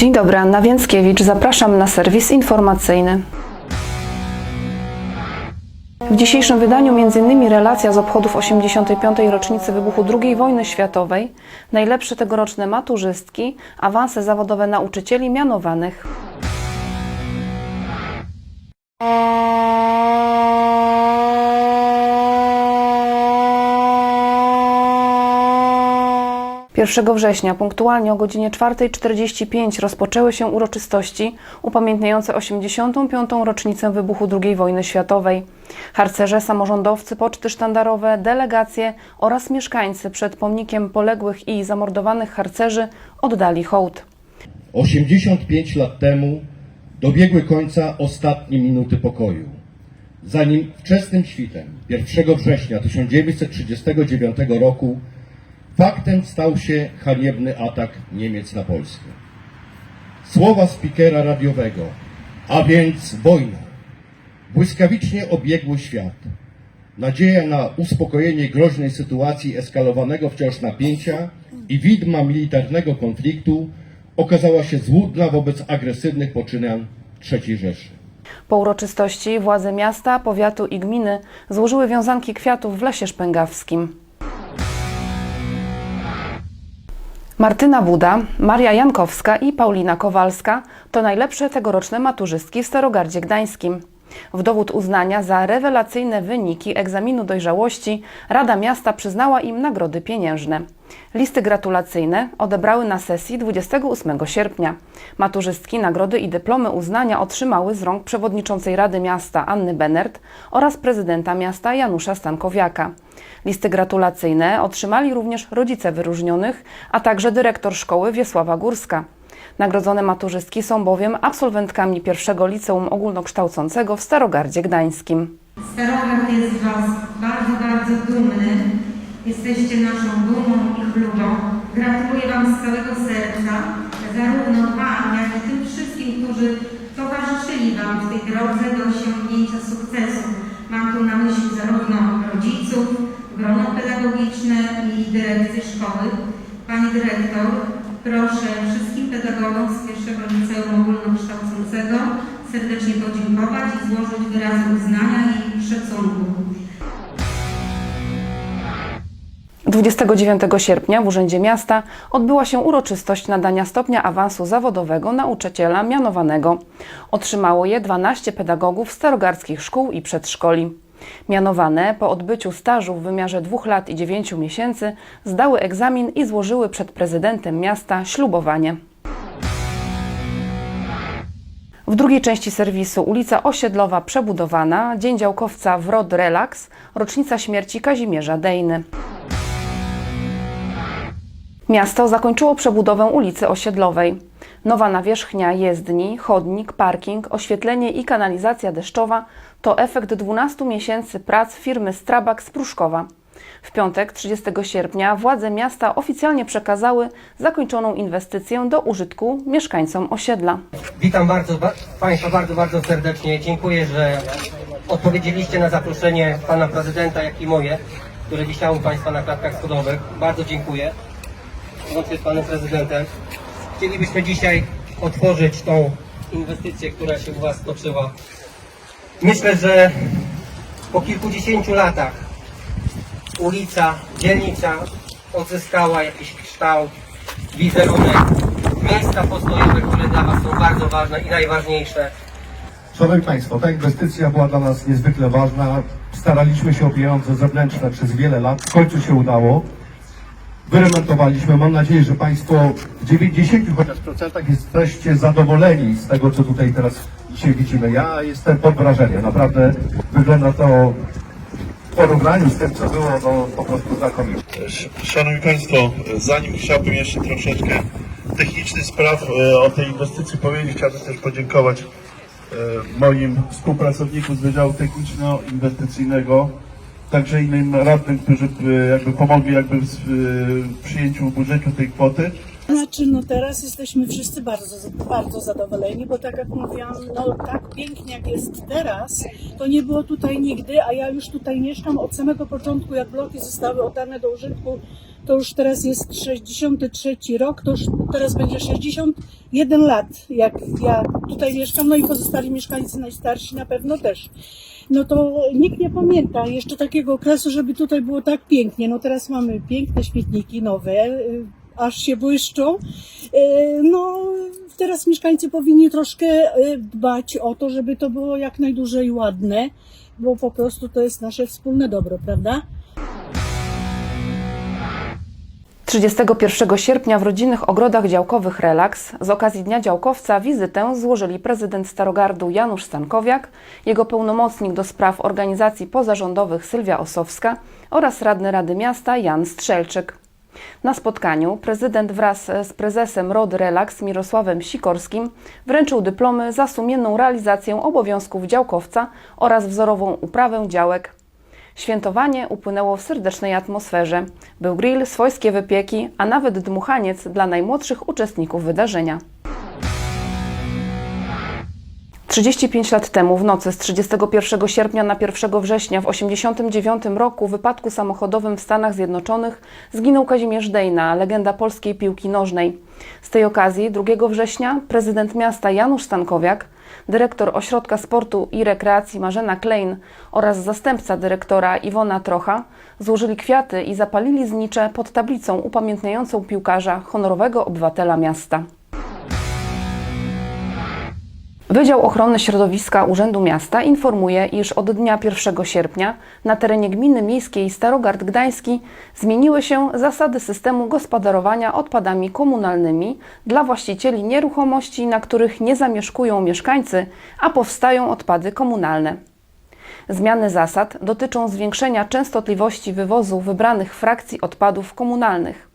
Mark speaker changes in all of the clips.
Speaker 1: Dzień dobry, Anna Więckiewicz. Zapraszam na serwis informacyjny. W dzisiejszym wydaniu m.in. relacja z obchodów 85. rocznicy wybuchu II wojny światowej, najlepsze tegoroczne maturzystki, awanse zawodowe nauczycieli mianowanych. Pierwszego września punktualnie o godzinie 4.45 rozpoczęły się uroczystości upamiętniające 85. rocznicę wybuchu II wojny światowej. Harcerze, samorządowcy, poczty sztandarowe, delegacje oraz mieszkańcy przed pomnikiem poległych i zamordowanych harcerzy oddali hołd.
Speaker 2: 85 lat temu dobiegły końca ostatnie minuty pokoju. Zanim wczesnym świtem 1 września 1939 roku faktem stał się haniebny atak Niemiec na Polskę. Słowa spikera radiowego, a więc wojna, błyskawicznie obiegły świat. Nadzieja na uspokojenie groźnej sytuacji eskalowanego wciąż napięcia i widma militarnego konfliktu okazała się złudna wobec agresywnych poczynań III Rzeszy.
Speaker 1: Po uroczystości władze miasta, powiatu i gminy złożyły wiązanki kwiatów w Lesie Szpęgawskim. Martyna Buda, Maria Jankowska i Paulina Kowalska to najlepsze tegoroczne maturzystki w Starogardzie Gdańskim. W dowód uznania za rewelacyjne wyniki egzaminu dojrzałości Rada Miasta przyznała im nagrody pieniężne. Listy gratulacyjne odebrały na sesji 28 sierpnia. Maturzystki nagrody i dyplomy uznania otrzymały z rąk przewodniczącej Rady Miasta Anny Benert oraz prezydenta miasta Janusza Stankowiaka. Listy gratulacyjne otrzymali również rodzice wyróżnionych, a także dyrektor szkoły Wiesława Górska. Nagrodzone maturzystki są bowiem absolwentkami pierwszego liceum ogólnokształcącego w Starogardzie Gdańskim.
Speaker 3: Starogard jest z Was bardzo, bardzo dumny. Jesteście naszą dumą Gratuluję Wam z całego serca, zarówno Wam, jak i tym wszystkim, którzy towarzyszyli Wam w tej drodze do osiągnięcia sukcesu. Mam tu na myśli zarówno rodziców, grono pedagogiczne i dyrekcję szkoły. Pani dyrektor, proszę wszystkim pedagogom z pierwszego liceum ogólnokształcącego serdecznie podziękować i złożyć wyrazy uznania i szacunku.
Speaker 1: 29 sierpnia w Urzędzie Miasta odbyła się uroczystość nadania stopnia awansu zawodowego nauczyciela mianowanego. Otrzymało je 12 pedagogów starogardzkich szkół i przedszkoli. Mianowane po odbyciu stażu w wymiarze 2 lat i 9 miesięcy zdały egzamin i złożyły przed prezydentem miasta ślubowanie. W drugiej części serwisu ulica Osiedlowa przebudowana, Dzień Działkowca Wrod Relax, rocznica śmierci Kazimierza Dejny. Miasto zakończyło przebudowę ulicy Osiedlowej. Nowa nawierzchnia jezdni, chodnik, parking, oświetlenie i kanalizacja deszczowa to efekt 12 miesięcy prac firmy Strabag z Pruszkowa. W piątek 30 sierpnia władze miasta oficjalnie przekazały zakończoną inwestycję do użytku mieszkańcom osiedla.
Speaker 4: Witam bardzo, ba, Państwa bardzo, bardzo serdecznie. Dziękuję, że odpowiedzieliście na zaproszenie Pana Prezydenta, jak i moje, które wisiało Państwa na klatkach schodowych. Bardzo dziękuję. Łącznie z Panem Prezydentem. Chcielibyśmy dzisiaj otworzyć tą inwestycję, która się u Was toczyła. Myślę, że po kilkudziesięciu latach ulica, dzielnica odzyskała jakiś kształt, wizerunek. Miejsca postojowe, które dla Was są bardzo ważne i najważniejsze.
Speaker 5: Szanowni Państwo, ta inwestycja była dla nas niezwykle ważna. Staraliśmy się o pieniądze zewnętrzne przez wiele lat. W końcu się udało. Wyremontowaliśmy. Mam nadzieję, że Państwo w 90 chociaż procentach jesteście zadowoleni z tego, co tutaj teraz dzisiaj widzimy. Ja jestem pod wrażeniem. Naprawdę wygląda to w porównaniu z tym, co było, no po prostu znakomicie.
Speaker 6: Szanowni Państwo, zanim chciałbym jeszcze troszeczkę technicznych spraw e, o tej inwestycji powiedzieć, chciałbym też podziękować e, moim współpracownikom z Wydziału Techniczno-Inwestycyjnego, także innym radnym, którzy e, jakby pomogli jakby w, w przyjęciu budżetu tej kwoty.
Speaker 7: Znaczy, no teraz jesteśmy wszyscy bardzo, bardzo zadowoleni, bo tak jak mówiłam, no tak pięknie jak jest teraz, to nie było tutaj nigdy, a ja już tutaj mieszkam od samego początku, jak bloki zostały oddane do użytku, to już teraz jest 63 rok, to już teraz będzie 61 lat, jak ja tutaj mieszkam, no i pozostali mieszkańcy najstarsi na pewno też. No to nikt nie pamięta jeszcze takiego okresu, żeby tutaj było tak pięknie. No teraz mamy piękne śmietniki nowe, y, aż się błyszczą. Y, No, teraz mieszkańcy powinni troszkę y, dbać o to, żeby to było jak najdłużej ładne, bo po prostu to jest nasze wspólne dobro, prawda?
Speaker 1: 31 sierpnia w rodzinnych ogrodach działkowych Relaks z okazji Dnia Działkowca wizytę złożyli prezydent Starogardu Janusz Stankowiak, jego pełnomocnik do spraw organizacji pozarządowych Sylwia Osowska oraz radny Rady Miasta Jan Strzelczyk. Na spotkaniu prezydent wraz z prezesem ROD Relaks Mirosławem Sikorskim wręczył dyplomy za sumienną realizację obowiązków działkowca oraz wzorową uprawę działek. Świętowanie upłynęło w serdecznej atmosferze. Był grill, swojskie wypieki, a nawet dmuchaniec dla najmłodszych uczestników wydarzenia. 35 lat temu, w nocy z 31 sierpnia na 1 września w 1989 roku w wypadku samochodowym w Stanach Zjednoczonych zginął Kazimierz Dejna, legenda polskiej piłki nożnej. Z tej okazji 2 września prezydent miasta Janusz Stankowiak, dyrektor Ośrodka Sportu i Rekreacji Marzena Klein oraz zastępca dyrektora Iwona Trocha złożyli kwiaty i zapalili znicze pod tablicą upamiętniającą piłkarza, honorowego obywatela miasta. Wydział Ochrony Środowiska Urzędu Miasta informuje, iż od dnia 1 sierpnia na terenie gminy miejskiej Starogard Gdański zmieniły się zasady systemu gospodarowania odpadami komunalnymi dla właścicieli nieruchomości, na których nie zamieszkują mieszkańcy, a powstają odpady komunalne. Zmiany zasad dotyczą zwiększenia częstotliwości wywozu wybranych frakcji odpadów komunalnych.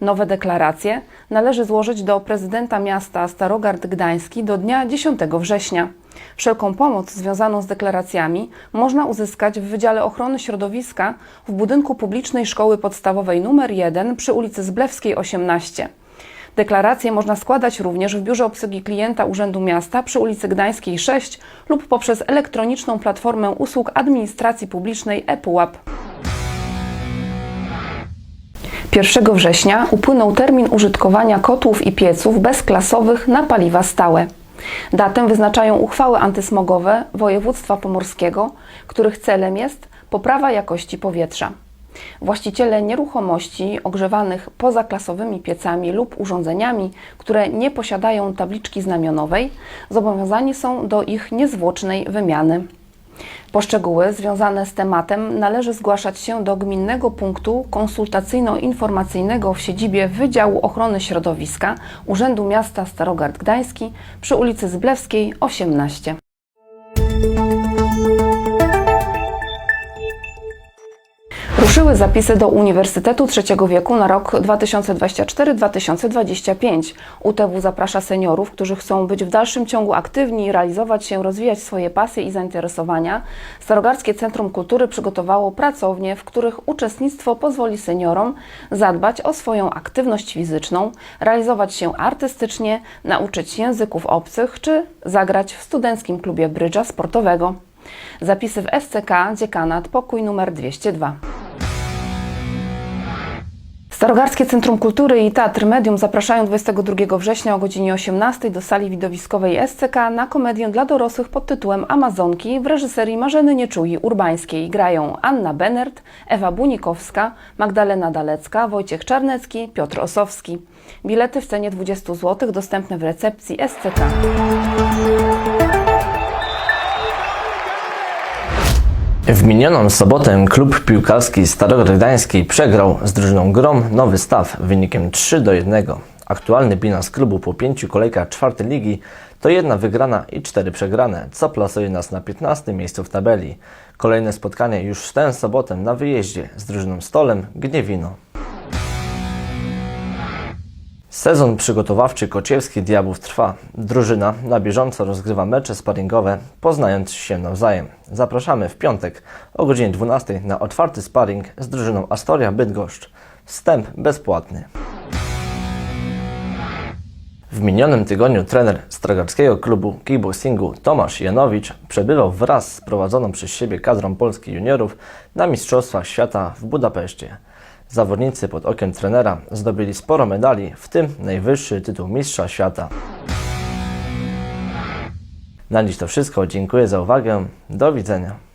Speaker 1: Nowe deklaracje należy złożyć do prezydenta miasta Starogard Gdański do dnia 10 września. Wszelką pomoc związaną z deklaracjami można uzyskać w Wydziale Ochrony Środowiska w budynku publicznej Szkoły Podstawowej nr 1 przy ulicy Zblewskiej 18. Deklaracje można składać również w Biurze Obsługi Klienta Urzędu Miasta przy ulicy Gdańskiej 6 lub poprzez elektroniczną platformę usług administracji publicznej ePUAP. 1 września upłynął termin użytkowania kotłów i pieców bezklasowych na paliwa stałe. Datę wyznaczają uchwały antysmogowe województwa pomorskiego, których celem jest poprawa jakości powietrza. Właściciele nieruchomości ogrzewanych pozaklasowymi piecami lub urządzeniami, które nie posiadają tabliczki znamionowej, zobowiązani są do ich niezwłocznej wymiany. Poszczegóły związane z tematem należy zgłaszać się do Gminnego Punktu Konsultacyjno-Informacyjnego w siedzibie Wydziału Ochrony Środowiska Urzędu Miasta Starogard Gdański przy ulicy Zblewskiej 18. Ruszyły zapisy do Uniwersytetu Trzeciego Wieku na rok 2024-2025. UTW zaprasza seniorów, którzy chcą być w dalszym ciągu aktywni, realizować się, rozwijać swoje pasje i zainteresowania. Starogardzkie Centrum Kultury przygotowało pracownie, w których uczestnictwo pozwoli seniorom zadbać o swoją aktywność fizyczną, realizować się artystycznie, nauczyć języków obcych czy zagrać w studenckim klubie brydża sportowego. Zapisy w SCK Dziekanat, pokój numer 202. Starogarskie Centrum Kultury i Teatr Medium zapraszają 22 września o godzinie 18 do sali widowiskowej SCK na komedię dla dorosłych pod tytułem Amazonki w reżyserii Marzeny Nieczuli Urbańskiej. Grają Anna Benert, Ewa Bunikowska, Magdalena Dalecka, Wojciech Czarnecki, Piotr Osowski. Bilety w cenie 20 zł dostępne w recepcji SCK.
Speaker 8: W minioną sobotę klub piłkarski Starogard Gdański przegrał z drużyną Grom Nowy Staw wynikiem 3 do 1. Aktualny bilans klubu po pięciu kolejkach czwartej ligi to jedna wygrana i cztery przegrane, co plasuje nas na 15 miejscu w tabeli. Kolejne spotkanie już w tę sobotę na wyjeździe z drużyną Stolem Gniewino. Sezon przygotowawczy Kociewski Diabłów trwa. Drużyna na bieżąco rozgrywa mecze sparingowe, poznając się nawzajem. Zapraszamy w piątek o godzinie 12 na otwarty sparring z drużyną Astoria Bydgoszcz. Wstęp bezpłatny. W minionym tygodniu trener Stragarskiego klubu kickboxingu Tomasz Janowicz przebywał wraz z prowadzoną przez siebie kadrą Polski juniorów na Mistrzostwach Świata w Budapeszcie. Zawodnicy pod okiem trenera zdobyli sporo medali, w tym najwyższy tytuł Mistrza Świata. Na dziś to wszystko. Dziękuję za uwagę. Do widzenia.